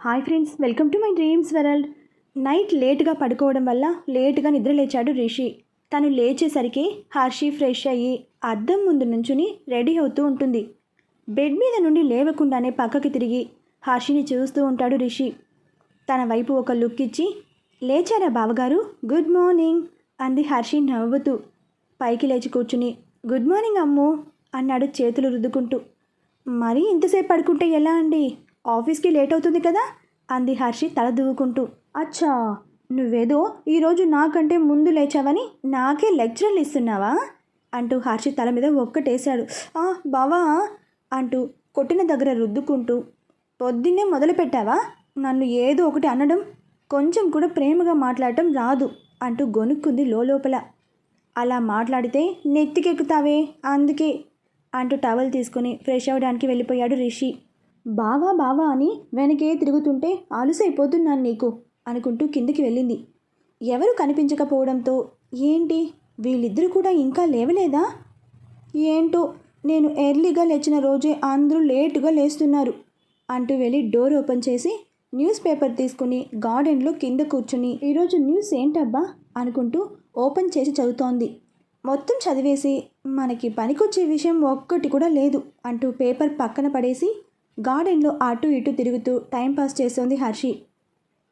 Hi friends welcome to my dreams world. Night లేట్గా పడుకోవడం వల్ల లేటుగా నిద్ర లేచాడు రిషి. తను లేచేసరికి హర్షి ఫ్రెష్ అయ్యి అద్దం ముందు నుంచుని రెడీ అవుతూ ఉంటుంది. బెడ్ మీద నుండి లేవకుండానే పక్కకి తిరిగి హర్షిని చూస్తూ ఉంటాడు రిషి. తన వైపు ఒక లుక్ ఇచ్చి లేచారా బావగారు? గుడ్ మార్నింగ్ అంది హర్షి నవ్వుతూ. పైకి లేచి కూర్చుని గుడ్ మార్నింగ్ అమ్ము అన్నాడు చేతులు రుద్దుకుంటూ. మరీ ఇంతసేపు పడుకుంటే ఎలా అండి? ఆఫీస్కి లేట్ అవుతుంది కదా? అంది హర్షి తల దువ్వుకుంటూ. అచ్చా! నువ్వేదో ఈరోజు నాకంటే ముందు లేచావని నాకే లెక్చరల్ ఇస్తున్నావా? అంటూ హర్షి తల మీద ఒక్కటేశాడు. "ఆ, బావా! అంటూ కొట్టిన దగ్గర రుద్దుకుంటూ. పొద్దున్నే మొదలు పెట్టావా నన్ను ఏదో ఒకటి అనడం కొంచెం కూడా ప్రేమగా మాట్లాడటం రాదు అంటూ గొనుక్కుంది లోపల అలా మాట్లాడితే నెత్తికెక్కుతావే అందుకే అంటూ టవల్ తీసుకుని ఫ్రెష్ అవ్వడానికి వెళ్ళిపోయాడు రిషి. బావా బావా అని వెనకే తిరుగుతుంటే ఆలుసైపోతున్నాను నీకు అనుకుంటూ కిందికి వెళ్ళింది. ఎవరు కనిపించకపోవడంతో ఏంటి? వీళ్ళిద్దరూ కూడా ఇంకా లేవలేదా? ఏంటో నేను ఎర్లీగా లేచిన రోజే అందరూ లేటుగా లేస్తున్నారు అంటూ వెళ్ళి డోర్ ఓపెన్ చేసి న్యూస్ పేపర్ తీసుకుని గార్డెన్లో కింద కూర్చుని ఈరోజు న్యూస్ ఏంటబ్బా? అనుకుంటూ ఓపెన్ చేసి చదువుతోంది. మొత్తం చదివేసి మనకి పనికొచ్చే విషయం ఒక్కటి కూడా లేదు అంటూ పేపర్ పక్కన పడేసి గార్డెన్లో అటు ఇటు తిరుగుతూ టైంపాస్ చేస్తోంది హర్షి.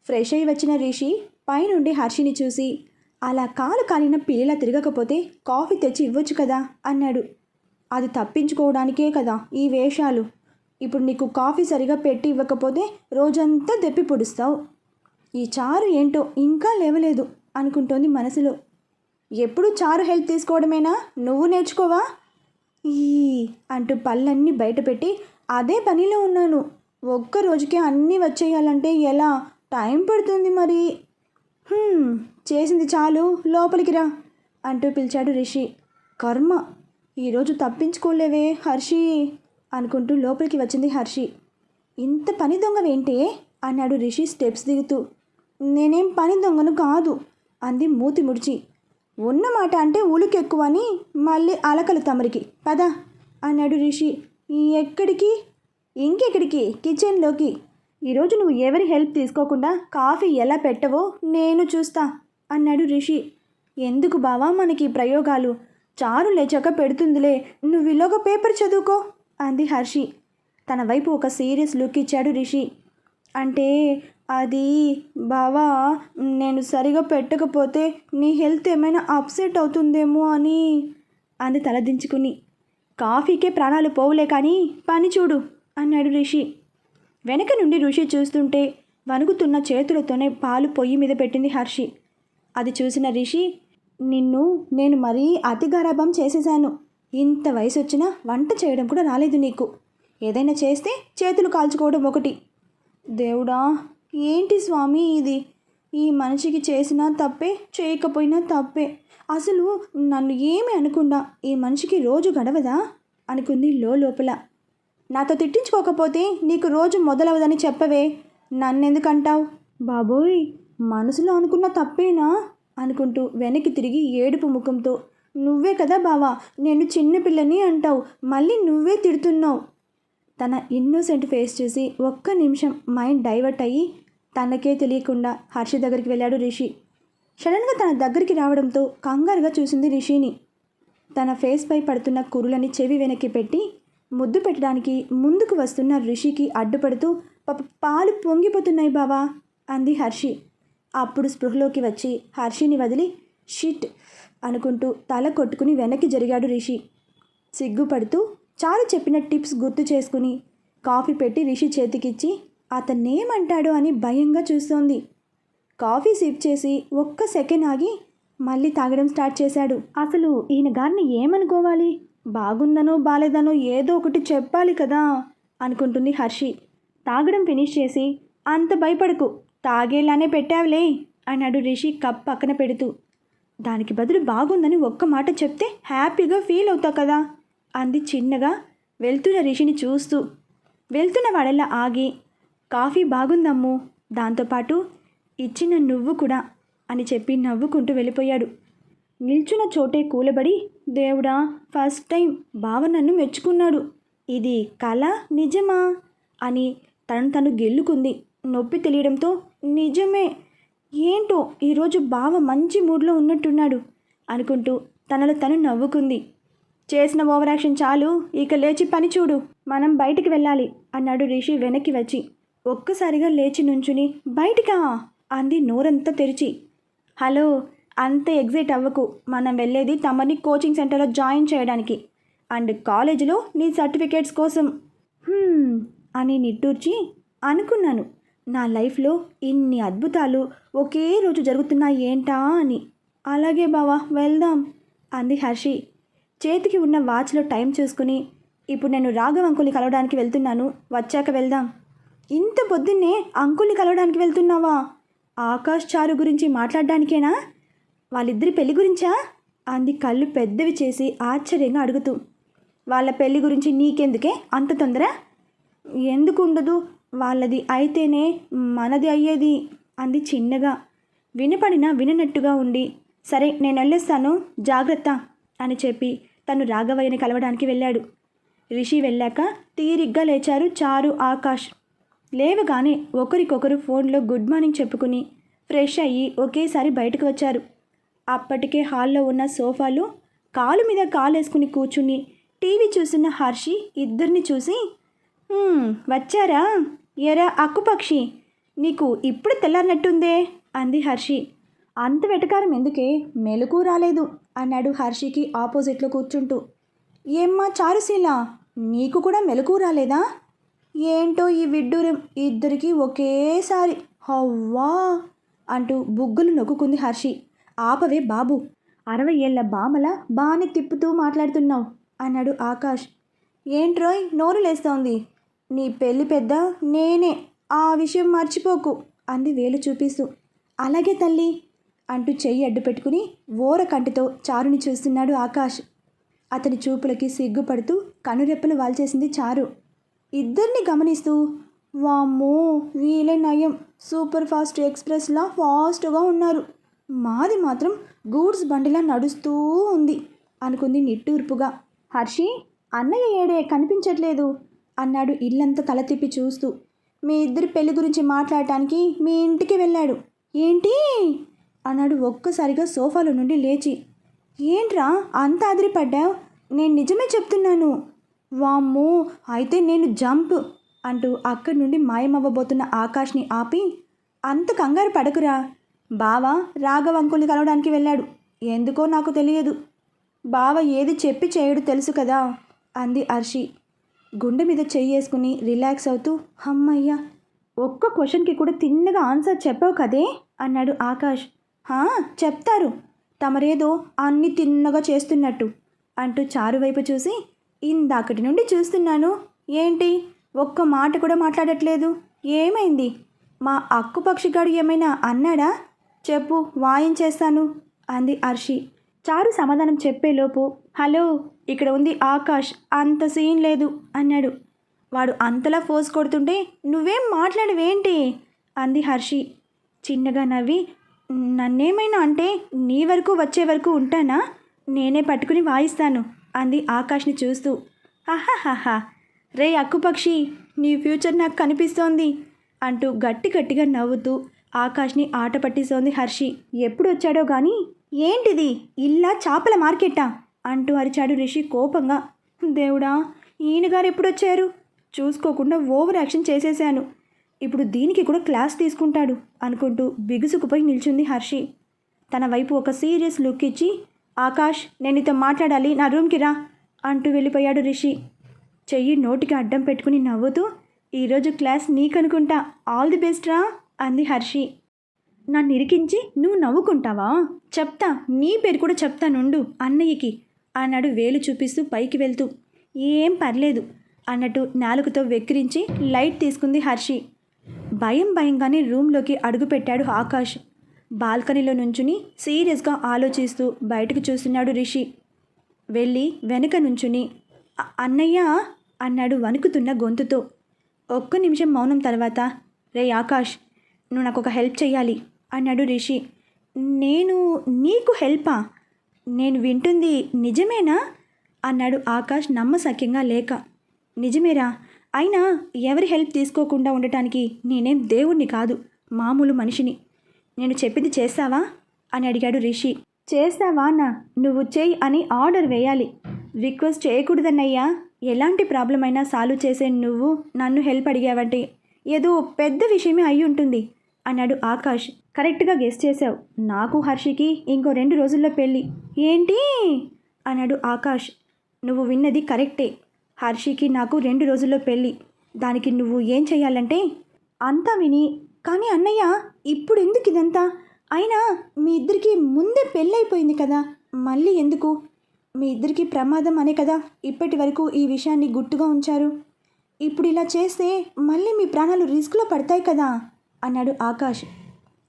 ఫ్రెష్ అయి వచ్చిన రిషి పైనుండి హర్షిని చూసి అలా కాలు కాలిన పిల్లిలా తిరగకపోతే కాఫీ తెచ్చి ఇవ్వచ్చు కదా? అన్నాడు. అది తప్పించుకోవడానికే కదా ఈ వేషాలు. ఇప్పుడు నీకు కాఫీ సరిగా పెట్టి ఇవ్వకపోతే రోజంతా దెప్పి పొడుస్తావు. ఈ చారు ఏంటో ఇంకా లేవలేదు అనుకుంటోంది మనసులో. ఎప్పుడు చారు హెల్ప్ తీసుకోవడమేనా? నువ్వు నేర్చుకోవా? ఈ అంటూ పళ్ళన్నీ బయటపెట్టి అదే పనిలో ఉన్నాను. ఒక్క రోజుకే అన్నీ వచ్చేయాలంటే ఎలా? టైం పడుతుంది మరి. చేసింది చాలు. లోపలికి రా అంటూ పిలిచాడు రిషి. కర్మ ఈరోజు తప్పించుకోలేవే హర్షి అనుకుంటూ లోపలికి వచ్చింది హర్షి. ఇంత పని దొంగవేంటే? అన్నాడు రిషి స్టెప్స్ దిగుతూ. నేనేం పని దొంగను కాదు అంది మూతి ముడిచి. ఉన్న మాట అంటే ఉలుకెక్కువని మళ్ళీ అలకలు తమరికి. పద అన్నాడు రిషి. ఎక్కడికి? ఇంకెక్కడికి? కిచెన్లోకి. ఈరోజు నువ్వు ఎవరి హెల్ప్ తీసుకోకుండా కాఫీ ఎలా పెట్టవో నేను చూస్తా అన్నాడు రిషి. ఎందుకు బావా మనకి ప్రయోగాలు? చారు లేచాక పెడుతుందిలే నువ్వు ఇలాగ పేపర్ చదువుకో అంది హర్షి. తన వైపు ఒక సీరియస్ లుక్ ఇచ్చాడు రిషి. అంటే అది బావా నేను సరిగా పెట్టకపోతే నీ హెల్త్ ఏమైనా అప్సెట్ అవుతుందేమో అని అంది తలదించుకుని. కాఫీకే ప్రాణాలు పోవులే కానీ పని చూడు అన్నాడు రిషి. వెనక నుండి ఋషి చూస్తుంటే వణుకుతున్న చేతులతోనే పాలు పొయ్యి మీద పెట్టింది హర్షి. అది చూసిన రిషి నిన్ను నేను మరీ అతి గారాభం చేసేశాను. ఇంత వయసు వచ్చినా వంట చేయడం కూడా రాలేదు నీకు. ఏదైనా చేస్తే చేతులు కాల్చుకోవడం ఒకటి. దేవుడా ఏంటి స్వామి ఇది? ఈ మనిషికి చేసినా తప్పే చేయకపోయినా తప్పే. అసలు నన్ను ఏమి అనకుండా ఈ మనిషికి రోజు గడవదా? అనుకుంది లోపల. నాతో తిట్టించుకోకపోతే నీకు రోజు మొదలవదని చెప్పవే. నన్నెందుకంటావు? బాబోయ్ మనసులో అనుకున్న తప్పేనా? అనుకుంటూ వెనక్కి తిరిగి ఏడుపు ముఖంతో. నువ్వే కదా బావా నేను చిన్నపిల్లని అంటావు మళ్ళీ నువ్వే తిడుతున్నావు. తన ఇన్నోసెంట్ ఫేస్ చూసి ఒక్క నిమిషం మైండ్ డైవర్ట్ అయ్యి తనకే తెలియకుండా హర్షి దగ్గరికి వెళ్ళాడు రిషి. సడన్గా తన దగ్గరికి రావడంతో కంగారుగా చూసింది రిషిని. తన ఫేస్పై పడుతున్న కురులని చెవి వెనక్కి పెట్టి ముద్దు పెట్టడానికి ముందుకు వస్తున్న రిషికి అడ్డుపడుతూ పాప పాలు పొంగిపోతున్నాయి బావా అంది హర్షి. అప్పుడు స్పృహలోకి వచ్చి హర్షిని వదిలి షిట్ అనుకుంటూ తల కొట్టుకుని వెనక్కి జరిగాడు రిషి. సిగ్గుపడుతూ చారు చెప్పిన టిప్స్ గుర్తు చేసుకుని కాఫీ పెట్టి రిషి చేతికిచ్చి అతన్నేమంటాడో అని భయంగా చూస్తోంది. కాఫీ సిప్ చేసి ఒక్క సెకండ్ ఆగి మళ్ళీ తాగడం స్టార్ట్ చేశాడు. అసలు ఈయన గారిని ఏమనుకోవాలి? బాగుందనో బాలేదనో ఏదో ఒకటి చెప్పాలి కదా అనుకుంటుంది హర్షి. తాగడం ఫినిష్ చేసి అంత భయపడకు తాగేలానే పెట్టావులే అన్నాడు రిషి కప్ పక్కన పెడుతూ. దానికి బదులు బాగుందని ఒక్క మాట చెప్తే హ్యాపీగా ఫీల్ అవుతావు కదా అంది చిన్నగా వెళ్తున్న రిషిని చూస్తూ. వెళ్తున్న వాడల్లా ఆగి కాఫీ బాగుందమ్ము. దాంతోపాటు ఇచ్చిన నువ్వు కూడా అని చెప్పి నవ్వుకుంటూ వెళ్ళిపోయాడు. నిల్చున్న చోటే కూలబడి దేవుడా ఫస్ట్ టైం బావ నన్ను మెచ్చుకున్నాడు. ఇది కళ నిజమా? అని తను తను గెల్లుకుంది. నొప్పి తెలియడంతో నిజమే. ఏంటో ఈరోజు బావ మంచి మూడ్లో ఉన్నట్టున్నాడు అనుకుంటూ తనలో తను నవ్వుకుంది. చేసిన ఓవరాక్షన్ చాలు ఇక లేచి పని చూడు మనం బయటికి వెళ్ళాలి అన్నాడు రిషి వెనక్కి వచ్చి. ఒక్కసారిగా లేచి నుంచుని బయటికా? అంది నోరంతా తెరిచి. హలో అంత ఎగ్జైట్ అవ్వకు. మనం వెళ్ళేది తమని కోచింగ్ సెంటర్లో జాయిన్ చేయడానికి అండ్ కాలేజీలో నీ సర్టిఫికేట్స్ కోసం. అని నిట్టూర్చి అనుకున్నాను. నా లైఫ్లో ఇన్ని అద్భుతాలు ఒకే రోజు జరుగుతున్నాయి ఏంటా అని. అలాగే బావా వెళ్దాం అంది హర్షి. చేతికి ఉన్న వాచ్లో టైం చూసుకుని ఇప్పుడు నేను రాఘవ్ అంకుల్ని కలవడానికి వెళ్తున్నాను వచ్చాక వెళ్దాం. ఇంత పొద్దున్నే అంకుల్ని కలవడానికి వెళ్తున్నావా? ఆకాష్ చారు గురించి మాట్లాడడానికేనా? వాళ్ళిద్దరి పెళ్ళి గురించా? అంది కళ్ళు పెద్దవి చేసి ఆశ్చర్యంగా అడుగుతూ. వాళ్ళ పెళ్ళి గురించి నీకెందుకే అంత తొందర? ఎందుకు ఉండదు వాళ్ళది అయితేనే మనది అయ్యేది అంది చిన్నగా. వినపడినా విననట్టుగా ఉండి సరే నేను వెళ్ళేస్తాను జాగ్రత్త అని చెప్పి తను రాఘవయ్యని కలవడానికి వెళ్ళాడు. రిషి వెళ్ళాక తీరిగ్గా లేచారు చారు ఆకాష్. లేవగానే ఒకరికొకరు ఫోన్లో గుడ్ మార్నింగ్ చెప్పుకుని ఫ్రెష్ అయ్యి ఒకేసారి బయటకు వచ్చారు. అప్పటికే హాల్లో ఉన్న సోఫాలో కాలు మీద కాలేసుకుని కూర్చుని టీవీ చూస్తున్న హర్షి ఇద్దరిని చూసి వచ్చారా? ఎరా అక్కుపక్షి నీకు ఇప్పుడు తెల్లారినట్టుందే? అంది హర్షి. అంత వెటకారం ఎందుకే? మెలకు రాలేదు అన్నాడు హర్షికి ఆపోజిట్లో కూర్చుంటూ. ఏమ్మా చారుశీల నీకు కూడా మెలకు రాలేదా? ఏంటో ఈ విడ్డూరం ఇద్దరికి ఒకేసారి హవ్వా అంటూ బుగ్గులు నొక్కుకుంది హర్షి. ఆపవే బాబు అరవై ఏళ్ళ బామల బాని తిప్పుతూ మాట్లాడుతున్నావు అన్నాడు ఆకాష్. ఏంట్రోయ్ నోరు లేస్తోంది. నీ పెళ్ళి పెద్ద నేనే ఆ విషయం మర్చిపోకు అంది వేలు చూపిస్తూ. అలాగే తల్లి అంటూ చెయ్యి అడ్డు పెట్టుకుని ఓర కంటితో చారుని చూస్తున్నాడు ఆకాష్. అతని చూపులకి సిగ్గుపడుతూ కనురెప్పలు వాల్చేసింది చారు. ఇద్దరిని గమనిస్తూ వామ్మో వీలే నయం. సూపర్ ఫాస్ట్ ఎక్స్ప్రెస్లా ఫాస్ట్గా ఉన్నారు. మాది మాత్రం గూడ్స్ బండిలా నడుస్తూ ఉంది అనుకుంది నిట్టూర్పుగా. హర్షి అన్నయ్య ఏడే కనిపించట్లేదు అన్నాడు ఇల్లంతా తల తిప్పి చూస్తూ. మీ ఇద్దరి పెళ్ళి గురించి మాట్లాడటానికి మీ ఇంటికి వెళ్ళాడు. ఏంటి? అన్నాడు ఒక్కసారిగా సోఫాలో నుండి లేచి. ఏంట్రా అంత అదిరిపడ్డావు? నేను నిజమే చెప్తున్నాను. వామ్మో అయితే నేను జంప్ అంటూ అక్కడి నుండి మాయమవ్వబోతున్న ఆకాష్ని ఆపి అంత కంగారు పడకురా. బావ రాఘవ అంకుల్ని కలవడానికి వెళ్ళాడు. ఎందుకో నాకు తెలియదు. బావ ఏది చెప్పి చేయడు తెలుసు కదా అంది అర్షి. గుండె మీద చెయ్యేసుకుని రిలాక్స్ అవుతూ అమ్మయ్యా ఒక్క క్వశ్చన్కి కూడా తిన్నగా ఆన్సర్ చెప్పావు కదే? అన్నాడు ఆకాష్. హా చెప్తారు. తమరేదో అన్ని తిన్నగా చేస్తున్నట్టు అంటూ చారు వైపు చూసి ఇందాకటి నుండి చూస్తున్నాను. ఏంటి? ఒక్క మాట కూడా మాట్లాడట్లేదు. ఏమైంది? మా అక్కుపక్షిగాడు ఏమైనా అన్నాడా? చెప్పు వాయించేస్తాను అంది అర్షి చారు సమాధానం చెప్పేలోపు హలో ఇక్కడ ఉంది ఆకాష్ అంత సీన్ లేదు అన్నాడు. వాడు అంతలా ఫోర్స్ కొడుతుంటే నువ్వేం మాట్లాడవేంటి? అంది హర్షి. చిన్నగా నవ్వి నన్నేమైనా అంటే నీ వరకు వచ్చే వరకు ఉంటానా? నేనే పట్టుకుని వాయిస్తాను. అంది ఆకాష్ని చూస్తూ. ఆహాహాహా రే అక్కుపక్షి నీ ఫ్యూచర్ నాకు కనిపిస్తోంది అంటూ గట్టి గట్టిగా నవ్వుతూ ఆకాష్ని ఆట పట్టిస్తోంది హర్షి. ఎప్పుడు వచ్చాడో గాని? ఏంటిది? ఇల్లా చేపల మార్కెట్టా అంటూ అరిచాడు రిషి కోపంగా. దేవుడా ఈయనగారు ఎప్పుడొచ్చారు చూసుకోకుండా ఓవర్ యాక్షన్ చేసేశాను. ఇప్పుడు దీనికి కూడా క్లాస్ తీసుకుంటాడు అనుకుంటూ బిగుసుకుపోయి నిల్చుంది హర్షి. తన వైపు ఒక సీరియస్ లుక్ ఇచ్చి ఆకాష్ నేను నీతో మాట్లాడాలి నా రూమ్కి రా అంటూ వెళ్ళిపోయాడు రిషి. చెయ్యి నోటికి అడ్డం పెట్టుకుని నవ్వుతూ ఈరోజు క్లాస్ నీకనుకుంటా ఆల్ ది బెస్ట్ రా అంది హర్షి. నన్ను ఇరికించి నువ్వు నవ్వుకుంటావా? చెప్తా నీ పేరు కూడా చెప్తానుండు అన్నయ్యకి అన్నాడు వేలు చూపిస్తూ పైకి వెళ్తూ. ఏం పర్లేదు అన్నట్టు నాలుగుతో వెక్కిరించి లైట్ తీసుకుంది హర్షి. భయం భయంగానే రూమ్లోకి అడుగుపెట్టాడు ఆకాష్. బాల్కనీలో నుంచుని సీరియస్గా ఆలోచిస్తూ బయటకు చూస్తున్నాడు రిషి. వెళ్ళి వెనక నుంచుని అన్నయ్య అన్నాడు వణుకుతున్న గొంతుతో. ఒక్క నిమిషం మౌనం తర్వాత రే ఆకాష్ నువ్వు నాకు ఒక హెల్ప్ చేయాలి అన్నాడు రిషి. నేను నీకు హెల్పా? నేను వింటుంది నిజమేనా? అన్నాడు ఆకాష్ నమ్మసక్యంగా లేక. నిజమేరా అయినా ఎవరి హెల్ప్ తీసుకోకుండా ఉండటానికి నేనేం దేవుణ్ణి కాదు మామూలు మనిషిని. నేను చెప్పింది చేస్తావా? అని అడిగాడు రిషి. చేస్తావా నా నువ్వు చేయి అని ఆర్డర్ వేయాలి. రిక్వెస్ట్ చేయకూడదన్నయ్యా. ఎలాంటి ప్రాబ్లం అయినా సాల్వ్ చేసే నువ్వు నన్ను హెల్ప్ అడిగావంటే ఏదో పెద్ద విషయమే అయి ఉంటుంది అన్నాడు ఆకాష్. కరెక్ట్గా గెస్ట్ చేసావు నాకు హర్షికి ఇంకో రెండు రోజుల్లో పెళ్ళి. ఏంటి? అన్నాడు ఆకాష్. నువ్వు విన్నది కరెక్టే. హర్షికి నాకు రెండు రోజుల్లో పెళ్ళి. దానికి నువ్వు ఏం చెయ్యాలంటే అంతా విని కానీ అన్నయ్య ఇప్పుడు ఎందుకు ఇదంతా? అయినా మీ ఇద్దరికి ముందే పెళ్ళైపోయింది కదా మళ్ళీ ఎందుకు? మీ ఇద్దరికి ప్రమాదం అనే కదా ఇప్పటి వరకు ఈ విషయాన్ని గుట్టుగా ఉంచారు. ఇప్పుడు ఇలా చేస్తే మళ్ళీ మీ ప్రాణాలు రిస్క్లో పడతాయి కదా అన్నాడు ఆకాష్.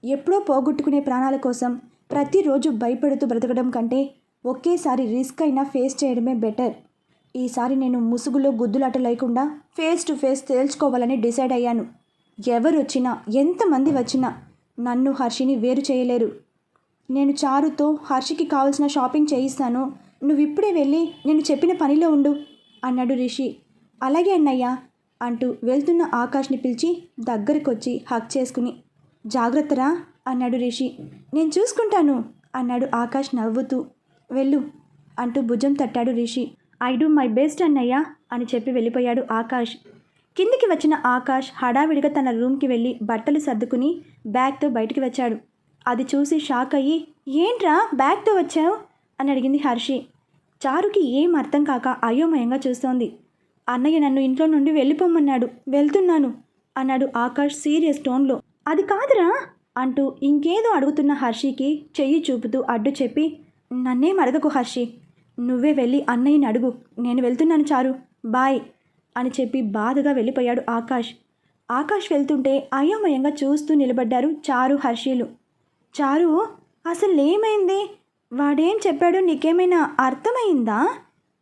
ఎప్పుడో పోగొట్టుకునే ప్రాణాల కోసం ప్రతిరోజు భయపడుతూ బ్రతకడం కంటే ఒకేసారి రిస్క్ అయినా ఫేస్ చేయడమే బెటర్. ఈసారి నేను ముసుగులో గుద్దులాట లేకుండా ఫేస్ టు ఫేస్ తేల్చుకోవాలని డిసైడ్ అయ్యాను. ఎవరు వచ్చినా ఎంతమంది వచ్చినా నన్ను హర్షిని వేరు చేయలేరు. నేను చారుతో హర్షికి కావాల్సిన షాపింగ్ చేయిస్తాను. నువ్వు ఇప్పుడే వెళ్ళి నేను చెప్పిన పనిలో ఉండు అన్నాడు రిషి. అలాగే అన్నయ్య అంటూ వెళ్తున్న ఆకాష్ని పిలిచి దగ్గరకొచ్చి హక్ చేసుకుని జాగ్రత్తరా అన్నాడు రిషి. నేను చూసుకుంటాను అన్నాడు ఆకాష్ నవ్వుతూ. వెళ్ళు అంటూ భుజం తట్టాడు Rishi. I do my best అన్నయ్య అని చెప్పి వెళ్ళిపోయాడు ఆకాష్. కిందికి వచ్చిన ఆకాష్ హడావిడిగా తన రూమ్కి వెళ్ళి బట్టలు సర్దుకుని బ్యాగ్తో బయటికి వచ్చాడు. అది చూసి షాక్ అయ్యి ఏంట్రా బ్యాగ్తో వచ్చావు? అని అడిగింది హర్షి. చారుకి ఏం అర్థం కాక అయోమయంగా చూస్తోంది. అన్నయ్య నన్ను ఇంట్లో నుండి వెళ్ళిపోమన్నాడు వెళ్తున్నాను అన్నాడు ఆకాష్ సీరియస్ టోన్లో. అది కాదురా అంటూ ఇంకేదో అడుగుతున్న హర్షికి చెయ్యి చూపుతూ అడ్డు చెప్పి నన్నేం అడగకు హర్షి నువ్వే వెళ్ళి అన్నయ్యని అడుగు నేను వెళ్తున్నాను చారు బాయ్ అని చెప్పి బాధగా వెళ్ళిపోయాడు ఆకాష్. ఆకాష్ వెళ్తుంటే అయోమయంగా చూస్తూ నిలబడ్డారు చారు హర్షీలు. చారు అసలేమైంది? వాడేం చెప్పాడో నీకేమైనా అర్థమైందా?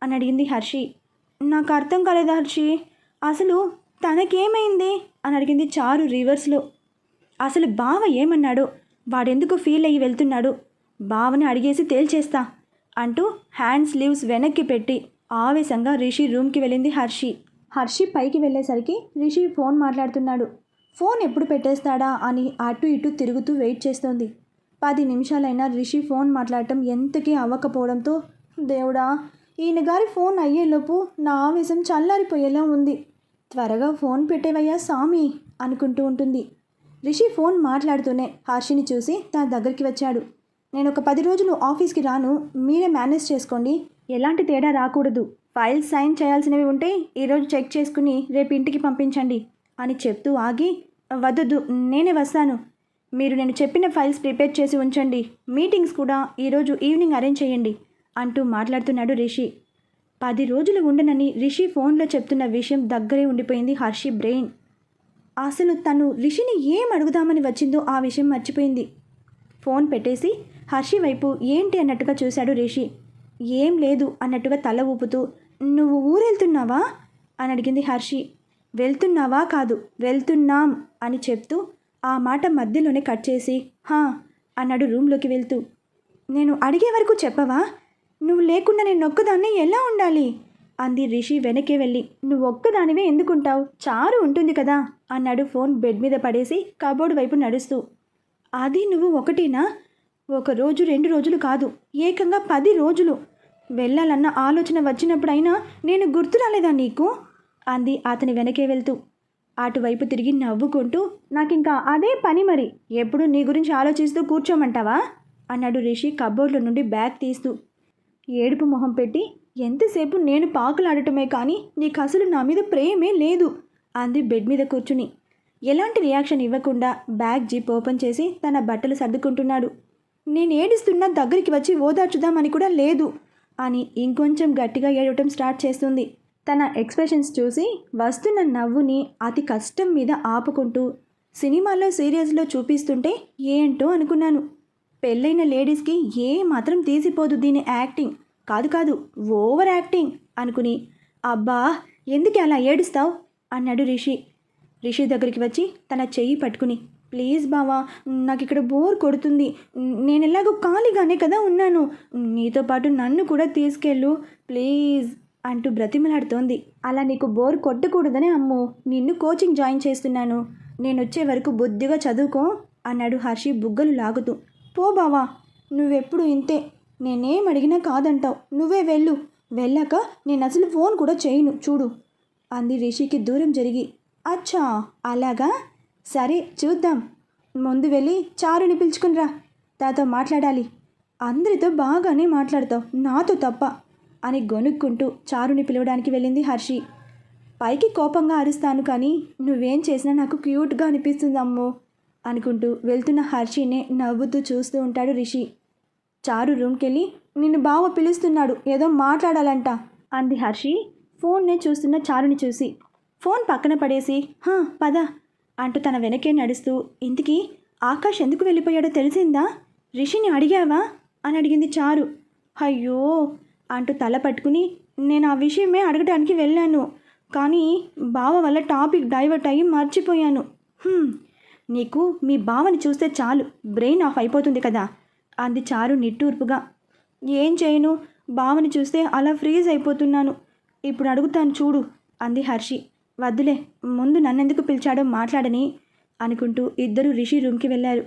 అని అడిగింది హర్షి. నాకు అర్థం కాలేదు హర్షి? అసలు తనకేమైంది? అని అడిగింది చారు రివర్స్లో. అసలు బావ ఏమన్నాడు? వాడెందుకు ఫీల్ అయ్యి వెళ్తున్నాడు? బావని అడిగేసి తేల్చేస్తా అంటూ హ్యాండ్ స్లీవ్స్ వెనక్కి పెట్టి ఆవేశంగా రిషి రూమ్కి వెళ్ళింది హర్షి. హర్షి పైకి వెళ్ళేసరికి రిషి ఫోన్ మాట్లాడుతున్నాడు. ఫోన్ ఎప్పుడు పెట్టేస్తాడా అని అటు ఇటు తిరుగుతూ వెయిట్ చేస్తోంది. పది నిమిషాలైనా రిషి ఫోన్ మాట్లాడటం ఎంతకీ అవ్వకపోవడంతో దేవుడా ఈయన గారి ఫోన్ అయ్యేలోపు నా ఆవేశం చల్లారిపోయేలా ఉంది. త్వరగా ఫోన్ పెట్టేవయ్యా సామి అనుకుంటూ ఉంటుంది. రిషి ఫోన్ మాట్లాడుతూనే హర్షిని చూసి తన దగ్గరికి వచ్చాడు. నేను ఒక పది రోజులు ఆఫీస్కి రాను మీరే మేనేజ్ చేసుకోండి. ఎలాంటి తేడా రాకూడదు. ఫైల్స్ సైన్ చేయాల్సినవి ఉంటే ఈరోజు చెక్ చేసుకుని రేపు ఇంటికి పంపించండి అని చెప్తూ ఆగి వద్దు నేనే వస్తాను. మీరు నేను చెప్పిన ఫైల్స్ ప్రిపేర్ చేసి ఉంచండి. మీటింగ్స్ కూడా ఈరోజు ఈవినింగ్ అరేంజ్ చేయండి అంటూ మాట్లాడుతున్నాడు రిషి. పది రోజులు ఉండనని రిషి ఫోన్లో చెప్తున్న విషయం దగ్గరే ఉండిపోయింది హర్షి బ్రెయిన్. అసలు తను రిషిని ఏం అడుగుదామని వచ్చిందో ఆ విషయం మర్చిపోయింది. ఫోన్ పెట్టేసి హర్షి వైపు ఏంటి అన్నట్టుగా చూశాడు రిషి. ఏం లేదు అన్నట్టుగా తల ఊపుతూ నువ్వు ఊరెళ్తున్నావా? అని అడిగింది హర్షి. వెళ్తున్నావా కాదు వెళ్తున్నాం అని చెప్తూ ఆ మాట మధ్యలోనే కట్ చేసి హా అన్నాడు రూమ్లోకి వెళ్తూ. నేను అడిగే వరకు చెప్పవా? నువ్వు లేకుండా నేను ఒక్కదాన్ని ఎలా ఉండాలి? అంది రిషి వెనకే వెళ్ళి. నువ్వు ఒక్కదానివే ఎందుకుంటావు? చారు ఉంటుంది కదా అన్నాడు ఫోన్ బెడ్ మీద పడేసి కబోర్డ్ వైపు నడుస్తూ. అది నువ్వు ఒకటేనా? ఒక రోజు రెండు రోజులు కాదు ఏకంగా పది రోజులు. వెళ్ళాలన్న ఆలోచన వచ్చినప్పుడైనా నేను గుర్తు రాలేదా నీకు? అంది అతని వెనకే వెళ్తూ. అటువైపు తిరిగి నవ్వుకుంటూ నాకింకా అదే పని మరి. ఎప్పుడు నీ గురించి ఆలోచిస్తూ కూర్చోమంటావా? అన్నాడు రిషి కబోర్డ్లో నుండి బ్యాగ్ తీస్తూ. ఏడుపు మొహం పెట్టి ఎంతసేపు నేను పాకులాడటమే కానీ నీకు అసలు నా మీద ప్రేమే లేదు. అంది బెడ్ మీద కూర్చుని. ఎలాంటి రియాక్షన్ ఇవ్వకుండా బ్యాగ్ జీప్ ఓపెన్ చేసి తన బట్టలు సర్దుకుంటున్నాడు. నేను ఏడుస్తున్నా దగ్గరికి వచ్చి ఓదార్చుదామని కూడా లేదు. అని ఇంకొంచెం గట్టిగా ఏడవటం స్టార్ట్ చేస్తుంది. తన ఎక్స్ప్రెషన్స్ చూసి వస్తున్న నవ్వుని అతి కష్టం మీద ఆపుకుంటూ సినిమాల్లో సీరియల్స్లో చూపిస్తుంటే ఏంటో అనుకున్నాను. పెళ్ళైన లేడీస్కి ఏ మాత్రం తీసిపోదు దీని యాక్టింగ్. కాదు కాదు ఓవర్ యాక్టింగ్ అనుకుని అబ్బా ఎందుకు అలా ఏడుస్తావు? అన్నాడు రిషి. రిషి దగ్గరికి వచ్చి తన చెయ్యి పట్టుకుని ప్లీజ్ బావా నాకు ఇక్కడ బోర్ కొడుతుంది. నేను ఎలాగో ఖాళీగానే కదా ఉన్నాను. నీతో పాటు నన్ను కూడా తీసుకెళ్ళు. ప్లీజ్ అంటూ బ్రతిమలాడుతోంది. అలా నీకు బోర్ కొట్టకూడదనే అమ్ము నిన్ను కోచింగ్ జాయిన్ చేస్తున్నాను. నేను వచ్చే వరకు బుద్ధిగా చదువుకో అన్నాడు హర్షి బుగ్గలు లాగుతూ. పో బావా నువ్వెప్పుడు ఇంతే. నేనేం అడిగినా కాదంటావు. నువ్వే వెళ్ళు. వెళ్ళాక నేను అసలు ఫోన్ కూడా చేయను. చూడు. అంది రిషికి దూరం జరిగి. అచ్చా అలాగా? సరే చూద్దాం. ముందు వెళ్ళి చారుని పిలుచుకునిరా తాతో మాట్లాడాలి. అందరితో బాగానే మాట్లాడతావు. నాతో తప్ప అని గొనుక్కుంటూ చారుని పిలవడానికి వెళ్ళింది హర్షి. పైకి కోపంగా అరుస్తాను కానీ నువ్వేం చేసినా నాకు క్యూట్గా అనిపిస్తుంది అమ్మో అనుకుంటూ వెళ్తున్న హర్షినే నవ్వుతూ చూస్తూ ఉంటాడు రిషి. చారు రూమ్కెళ్ళి నిన్ను బావ పిలుస్తున్నాడు. ఏదో మాట్లాడాలంట అంది హర్షి. ఫోన్నే చూస్తున్న చారుని చూసి. ఫోన్ పక్కన పడేసి హా పద. అంటూ తన వెనకే నడుస్తూ ఇంటికి ఆకాష్ ఎందుకు వెళ్ళిపోయాడో తెలిసిందా? రిషిని అడిగావా? అని అడిగింది చారు. అయ్యో అంటూ తల పట్టుకుని నేను ఆ విషయమే అడగడానికి వెళ్ళాను కానీ బావ వల్ల టాపిక్ డైవర్ట్ అయ్యి మర్చిపోయాను. నీకు మీ బావని చూస్తే చాలు బ్రెయిన్ ఆఫ్ అయిపోతుంది కదా అంది చారు నిట్టూర్పుగా. ఏం చేయను బావని చూస్తే అలా ఫ్రీజ్ అయిపోతున్నాను. ఇప్పుడు అడుగుతాను చూడు అంది హర్షి. వద్దులే ముందు నన్నెందుకు పిలిచాడో మాట్లాడని అనుకుంటూ ఇద్దరు రిషి రూమ్కి వెళ్ళారు.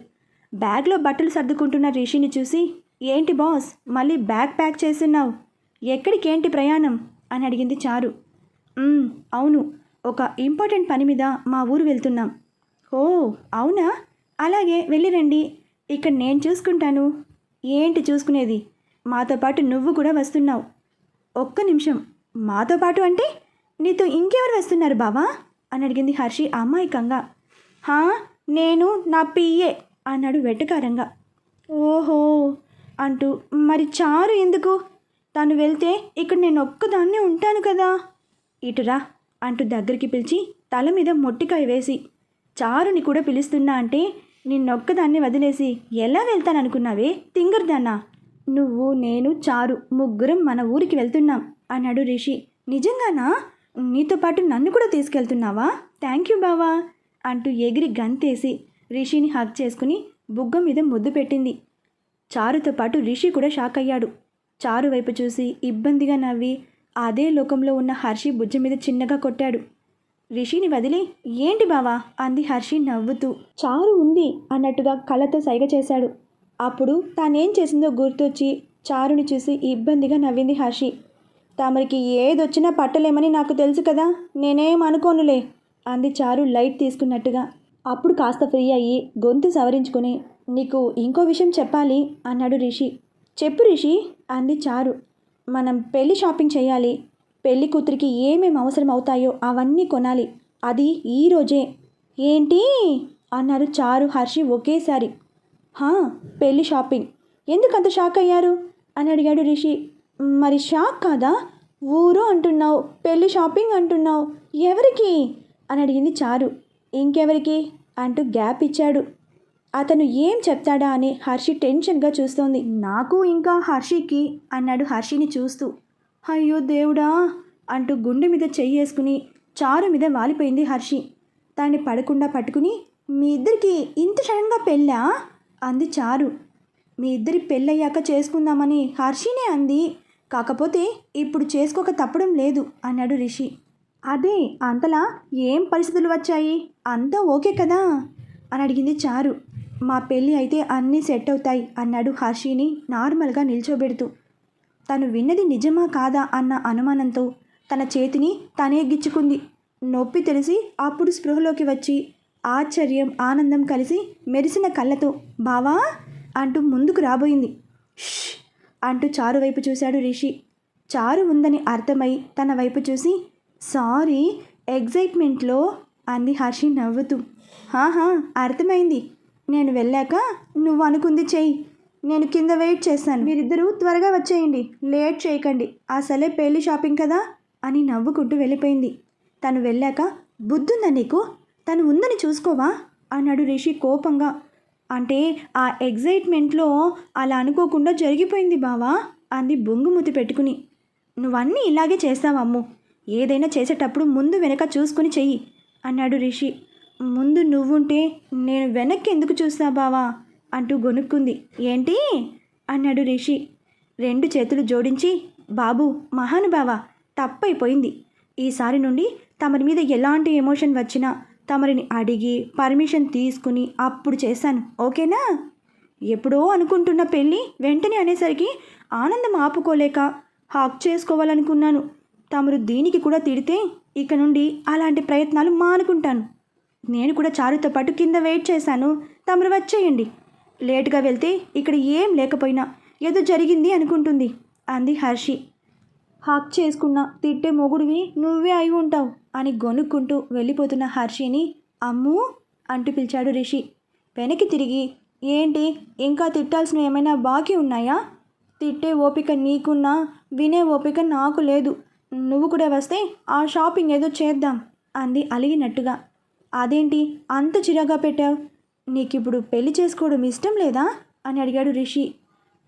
బ్యాగ్లో బట్టలు సర్దుకుంటున్న రిషిని చూసి ఏంటి బాస్ మళ్ళీ బ్యాగ్ ప్యాక్ చేస్తున్నావు? ఎక్కడికేంటి ప్రయాణం? అని అడిగింది చారు. అవును ఒక ఇంపార్టెంట్ పని మీద మా ఊరు వెళ్తున్నాం. ఓ అవునా? అలాగే వెళ్ళిరండి ఇక్కడ నేను చూసుకుంటాను. ఏంటి చూసుకునేది? మాతో పాటు నువ్వు కూడా వస్తున్నావు. ఒక్క నిమిషం. మాతో పాటు అంటే నీతో ఇంకెవరు వస్తున్నారు బావా? అని అడిగింది హర్షి అమాయకంగా. హా నేను నా పిఏ అన్నాడు వెటకారంగా. ఓహో అంటూ మరి చారు ఎందుకు? తను వెళ్తే ఇక్కడ నేను ఒక్కదాన్నే ఉంటాను కదా? ఇటురా అంటూ దగ్గరికి పిలిచి తల మీద మొట్టికాయ వేసి చారుని కూడా పిలుస్తున్నా అంటే నిన్నొక్కదాన్ని వదిలేసి ఎలా వెళ్తాననుకున్నావే? తింగర్దాన్నా. నువ్వు నేను చారు ముగ్గురం మన ఊరికి వెళ్తున్నాం అన్నాడు రిషి. నిజంగానా? నీతో పాటు నన్ను కూడా తీసుకెళ్తున్నావా? థ్యాంక్ యూ బావా అంటూ ఎగిరి గంతేసి రిషిని హక్ చేసుకుని బుగ్గ మీద ముద్దు పెట్టింది. చారుతో పాటు రిషి కూడా షాక్ అయ్యాడు. చారు వైపు చూసి ఇబ్బందిగా నవ్వి అదే లోకంలో ఉన్న హర్షి బుజ్జ మీద చిన్నగా కొట్టాడు. రిషిని వదిలి ఏంటి బావా? అంది హర్షి నవ్వుతూ. చారు ఉంది అన్నట్టుగా కళ్ళతో సైగ చేశాడు. అప్పుడు తానేం చేసిందో గుర్తొచ్చి చారుని చూసి ఇబ్బందిగా నవ్వింది హర్షి. తమరికి ఏదొచ్చినా పట్టలేమని నాకు తెలుసు కదా. నేనేం అనుకోనులే అంది చారు లైట్ తీసుకున్నట్టుగా. అప్పుడు కాస్త ఫ్రీ అయ్యి గొంతు సవరించుకుని నీకు ఇంకో విషయం చెప్పాలి అన్నాడు రిషి. చెప్పు రిషి అంది చారు. మనం పెళ్ళి షాపింగ్ చేయాలి. పెళ్ళి కూతురికి ఏమేమి అవసరం అవుతాయో అవన్నీ కొనాలి. అది ఈ రోజే. ఏంటి? అన్నారు చారు హర్షి ఒకేసారి. హా పెళ్ళి షాపింగ్. ఎందుకంత షాక్ అయ్యారు? అని అడిగాడు రిషి. మరి షాక్ కాదా? ఊరు అంటున్నావు పెళ్ళి షాపింగ్ అంటున్నావు ఎవరికి? అని అడిగింది చారు. ఇంకెవరికి? అంటూ గ్యాప్ ఇచ్చాడు. అతను ఏం చెప్తాడా అని హర్షి టెన్షన్గా చూస్తోంది. నాకు ఇంకా హర్షికి అన్నాడు హర్షిని చూస్తూ. అయ్యో దేవుడా! అంటూ గుండె మీద చెయ్యేసుకుని చారు మీద వాలిపోయింది హర్షి. దాన్ని పడకుండా పట్టుకుని మీ ఇద్దరికి ఇంత సడన్గా పెళ్ళా? అంది చారు. మీ ఇద్దరి పెళ్ళయ్యాక చేసుకుందామని హర్షినే అంది. కాకపోతే ఇప్పుడు చేసుకోక తప్పడం లేదు అన్నాడు రిషి. అదే అంతలా ఏం పరిస్థితులు వచ్చాయి? అంతా ఓకే కదా? అని అడిగింది చారు. మా పెళ్ళి అయితే అన్నీ సెట్ అవుతాయి అన్నాడు హర్షిని నార్మల్గా నిల్చోబెడుతూ. తను విన్నది నిజమా కాదా అన్న అనుమానంతో తన చేతిని తనే గిచ్చుకుంది. నొప్పి తెలిసి అప్పుడు స్పృహలోకి వచ్చి ఆశ్చర్యం ఆనందం కలిసి మెరిసిన కళ్ళతో బావా అంటూ ముందుకు రాబోయింది. "ష్" అంటూ చారు వైపు చూశాడు రిషి. చారు ఉందని అర్థమై తన వైపు చూసి సారీ ఎగ్జైట్మెంట్లో అంది హర్షి నవ్వుతూ. హాహా అర్థమైంది. నేను వెళ్ళాక నువ్వు అనుకుంది చెయ్యి. నేను కింద వెయిట్ చేస్తాను. మీరిద్దరూ త్వరగా వచ్చేయండి. లేట్ చేయకండి. అసలే పెళ్ళి షాపింగ్ కదా అని నవ్వుకుంటూ వెళ్ళిపోయింది. తను వెళ్ళాక బుద్ధుందా నీకు? తను ఉందని చూసుకోవా? అన్నాడు రిషి కోపంగా. అంటే ఆ ఎగ్జైట్మెంట్లో అలా అనుకోకుండా జరిగిపోయింది బావా అంది బొంగుమూతి పెట్టుకుని. నువ్వన్నీ ఇలాగే చేస్తావమ్ము ఏదైనా చేసేటప్పుడు ముందు వెనక చూసుకుని చెయ్యి అన్నాడు రిషి. ముందు నువ్వుంటే నేను వెనక్కి ఎందుకు చూస్తా బావా? అంటూ గొనుక్కుంది ఏంటి? అన్నాడు రిషి. రెండు చేతులు జోడించి బాబు మహానుభావ తప్పైపోయింది. ఈసారి నుండి తమరి మీద ఎలాంటి ఎమోషన్ వచ్చినా తమరిని అడిగి పర్మిషన్ తీసుకుని అప్పుడు చేశాను. ఓకేనా? ఎప్పుడో అనుకుంటున్న పెళ్ళి వెంటనే అనేసరికి ఆనందం ఆపుకోలేక హాక్ చేసుకోవాలనుకున్నాను. తమరు దీనికి కూడా తిడితే ఇక నుండి అలాంటి ప్రయత్నాలు మానుకుంటాను. నేను కూడా చారుతో పాటు కింద వెయిట్ చేశాను. తమరు వచ్చేయండి. లేటుగా వెళ్తే ఇక్కడ ఏం లేకపోయినా ఏదో జరిగింది అనుకుంటుంది. అంది హర్షి. హాక్ చేసుకున్న తిట్టే మొగుడివి నువ్వే అయి ఉంటావు. అని గొనుక్కుంటూ వెళ్ళిపోతున్న హర్షిని అమ్ము అంటూ పిలిచాడు రిషి. వెనక్కి తిరిగి ఏంటి ఇంకా తిట్టాల్సినవి ఏమైనా బాకీ ఉన్నాయా? తిట్టే ఓపిక నీకున్నా వినే ఓపిక నాకు లేదు. నువ్వు కూడా వస్తే ఆ షాపింగ్ ఏదో చేద్దాం అంది అలిగినట్టుగా. అదేంటి అంత చిరాగా పెట్టావు? నీకిప్పుడు పెళ్ళి చేసుకోవడం ఇష్టం లేదా? అని అడిగాడు రిషి.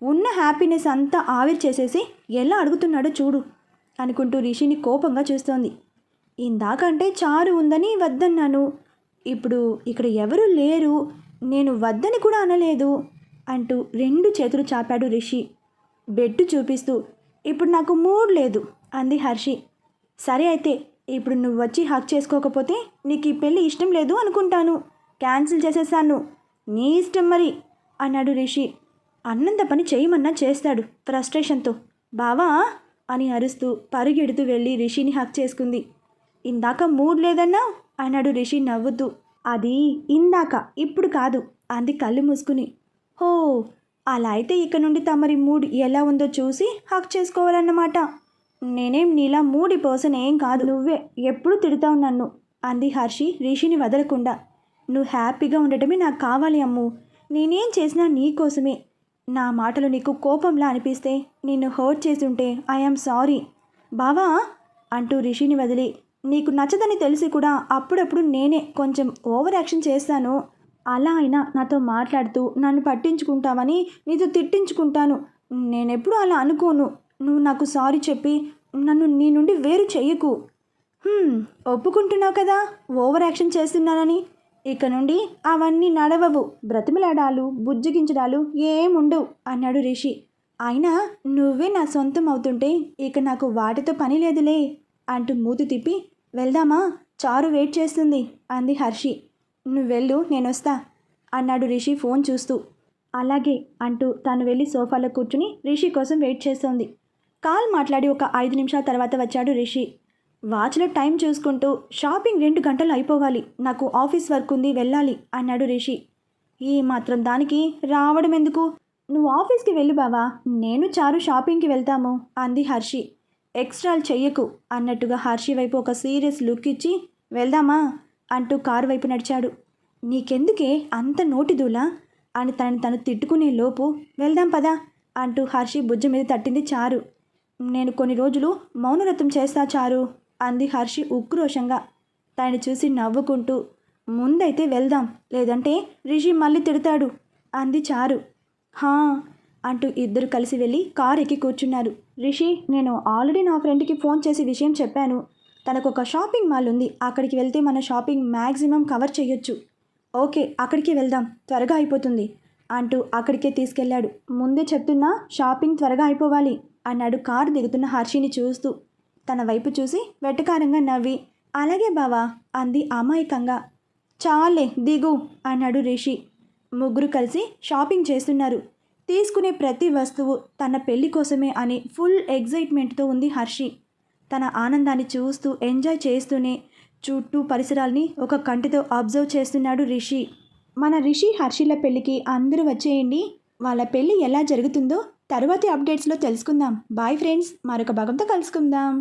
ఉన్న హ్యాపీనెస్ అంతా ఆవిరి చేసేసి ఎలా అడుగుతున్నాడో చూడు అనుకుంటూ రిషిని కోపంగా చూస్తోంది. ఇందాకంటే చారు ఉందని వద్దన్నాను. ఇప్పుడు ఇక్కడ ఎవరు లేరు. నేను వద్దని కూడా అనలేదు అంటూ రెండు చేతులు చాపాడు రిషి. బెడ్ చూపిస్తూ ఇప్పుడు నాకు మూడ్ లేదు అంది హర్షి. సరే అయితే ఇప్పుడు నువ్వు వచ్చి హక్ చేసుకోకపోతే నీకు ఈ పెళ్ళి ఇష్టం లేదు అనుకుంటాను. క్యాన్సిల్ చేసేసాను. నీ ఇష్టం మరి అన్నాడు రిషి. అన్నంత పని చేయమన్నా చేస్తాడు ఫ్రస్ట్రేషన్తో. బావా అని అరుస్తూ పరుగెడుతూ వెళ్ళి రిషిని హక్ చేసుకుంది. ఇందాక మూడ్ లేదన్నా అన్నాడు రిషి నవ్వుతూ. అది ఇందాక ఇప్పుడు కాదు అంది కళ్ళు మూసుకుని. హో అలా అయితే ఇక నుండి తమరి మూడ్ ఎలా ఉందో చూసి హక్ చేసుకోవాలన్నమాట. నేనేం నీలా మూడి పర్సన్ ఏం కాదు నువ్వే ఎప్పుడు తిడతావు నన్ను అంది హర్షి రిషిని వదలకుండా. నువ్వు హ్యాపీగా ఉండటమే నాకు కావాలి అమ్ము నేనేం చేసినా నీ కోసమే. నా మాటలు నీకు కోపంలా అనిపిస్తే నిన్ను హర్ట్ చేసుంటే ఐఎమ్ సారీ. బావా అంటూ రిషిని వదిలి నీకు నచ్చదని తెలిసి కూడా అప్పుడప్పుడు నేనే కొంచెం ఓవర్ యాక్షన్ చేస్తాను. అలా అయినా నాతో మాట్లాడుతూ నన్ను పట్టించుకుంటావని నీతో తిట్టించుకుంటాను. నేనెప్పుడు అలా అనుకోను. నువ్వు నాకు సారీ చెప్పి నన్ను నీ నుండి వేరు చెయ్యకు. ఒప్పుకుంటున్నావు కదా ఓవర్ యాక్షన్ చేస్తున్నానని. ఇక నుండి అవన్నీ నడవవు. బ్రతిమలాడాలు బుజ్జగించడాలు ఏముండవు అన్నాడు రిషి. అయినా నువ్వే నా సొంతం అవుతుంటే ఇక నాకు వాటితో పని లేదులే అంటూ మూతి తిప్పి వెళ్దామా? చారు వెయిట్ చేస్తుంది అంది హర్షి. నువ్వు వెళ్ళు నేను అన్నాడు రిషి ఫోన్ చూస్తూ. అలాగే అంటూ తను వెళ్ళి సోఫాలో కూర్చుని రిషి కోసం వెయిట్ చేస్తోంది. కాల్ మాట్లాడి ఒక ఐదు నిమిషాల తర్వాత వచ్చాడు రిషి. వాచ్లో టైం చూసుకుంటూ షాపింగ్ రెండు గంటలు అయిపోవాలి నాకు ఆఫీస్ వర్క్ ఉంది వెళ్ళాలి అన్నాడు రిషి. ఈ మాత్రం దానికి రావడం ఎందుకు? నువ్వు ఆఫీస్కి వెళ్ళు బావా నేను చారు షాపింగ్కి వెళ్తాము అంది హర్షి. ఎక్స్ట్రాలు చెయ్యకు అన్నట్టుగా హర్షి వైపు ఒక సీరియస్ లుక్ ఇచ్చి వెళ్దామా? అంటూ కారు వైపు నడిచాడు. నీకెందుకే అంత నోటిదూలా అని తనని తను తిట్టుకునే లోపు వెళ్దాం పదా అంటూ హర్షి బుజ్జ మీద తట్టింది చారు. నేను కొన్ని రోజులు మౌనవ్రతం చేస్తా చారు అంది హర్షి ఉక్రోషంగా. తనని చూసి నవ్వుకుంటూ ముందైతే వెళ్దాం లేదంటే రిషి మళ్ళీ తిడతాడు అంది చారు. హా అంటూ ఇద్దరు కలిసి వెళ్ళి కారు ఎక్కి కూర్చున్నారు. రిషి నేను ఆల్రెడీ నా ఫ్రెండ్కి ఫోన్ చేసి విషయం చెప్పాను. తనకు ఒక షాపింగ్ మాల్ ఉంది. అక్కడికి వెళ్తే మన షాపింగ్ మ్యాక్సిమం కవర్ చేయొచ్చు ఓకే అక్కడికి వెళ్దాం. త్వరగా అయిపోతుంది అంటూ అక్కడికే తీసుకెళ్ళాడు. ముందే చెప్తున్నా షాపింగ్ త్వరగా అయిపోవాలి అన్నాడు కారు దిగుతున్న హర్షిని చూస్తూ. తన వైపు చూసి వెటకారంగా నవ్వి అలాగే బావా అంది అమాయకంగా. చాలే దిగు అన్నాడు రిషి. ముగ్గురు కలిసి షాపింగ్ చేస్తున్నారు. తీసుకునే ప్రతి వస్తువు తన పెళ్ళి కోసమే అని ఫుల్ ఎగ్జైట్మెంట్తో ఉంది హర్షి. తన ఆనందాన్ని చూస్తూ ఎంజాయ్ చేస్తూనే చుట్టూ పరిసరాల్ని ఒక కంటితో అబ్జర్వ్ చేస్తున్నాడు రిషి. మన రిషి హర్షిల పెళ్ళికి అందరూ వచ్చేయండి. వాళ్ళ పెళ్ళి ఎలా జరుగుతుందో తరువాతి అప్డేట్స్లో తెలుసుకుందాం. బాయ్ ఫ్రెండ్స్ మరొక భాగంతో కలుసుకుందాం.